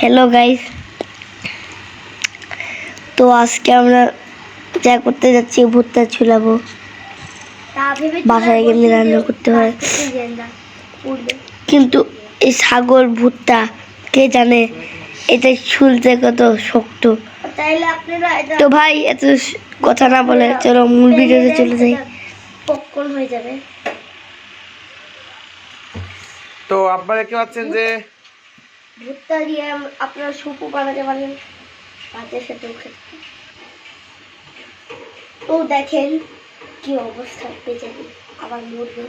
Hello guys তো আজকে আমরা যা করতে যাচ্ছি ভুট্টা ছুলাবো বাসায় গেলে রান্না করতে হয়। কিন্তু এই সাগর ভুট্টা কে জানে এটা ছুলতে কত শক্ত। তো ভাই এত কথা না বলে চলো মূল ভিডিওতে চলে যাই। পপকর্ন হয়ে যাবে। তো আপনারা দেখতে পাচ্ছেন যে ভুট্টা দিয়ে আপনারা সুপু বানাতে পারেন। ভাতের সাথে খেতে। তো দেখেন কি অবস্থা, বেঁচে আবার মরবে।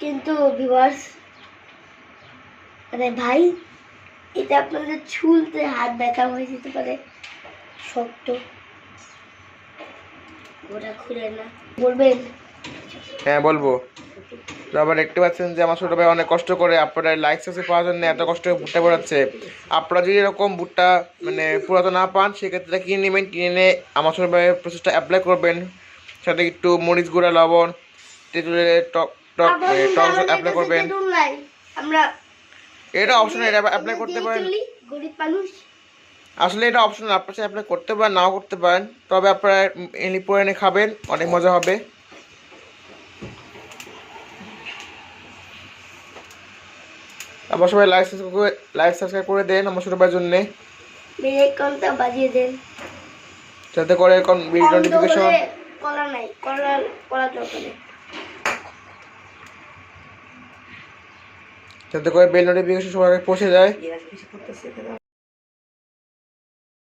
কিন্তু ভিউয়ার্স আরে ভাই এটা আপনাদের ছুলতে হাত ব্যথা হয়ে যেতে পারে। শক্ত। ওটা খুলে না। বলবেন? হ্যাঁ বলব। আবার দেখতে পাচ্ছেন যে আমার ছোটো ভাই অনেক কষ্ট করে আপনারা লাইক সাবস্ক্রাইব পাওয়ার জন্য এত কষ্ট করে ভুট্টা পড়াচ্ছে। আপনারা যদি এরকম ভুট্টা মানে পুরাতো না পান সেক্ষেত্রে কিনে নেবেন কিনে নিয়ে আমার ছোটো ভাইয়ের প্রসেসটা অ্যাপ্লাই করবেন। সাথে একটু মরিচ গুঁড়া লবণ তেঁতুলের টক টক টক অ্যাপ্লাই করবেন। আমরা এটা অপশনাল এটা অ্যাপ্লাই করতে পারেন। চলি, আসলে এটা অপশন আপনার সাথে অ্যাপ্লাই করতে পারেন নাও করতে পারেন। তবে আপনারা এনে পরে এনে খাবেন অনেক মজা হবে। আমার সবাই লাইক সাবস্ক্রাইব করে লাইক সাবস্ক্রাইব করে দেন আমার ছোটো ভাইয়ের জন্যে। বেলাইকনটা বাজিয়ে দেন। যাতে করে এখন ভিডিও নোটিফিকেশন কলা নাই কলা কলা দরকার যাতে করে বেল নোটিফিকেশন সবার আগে পৌঁছে যায়।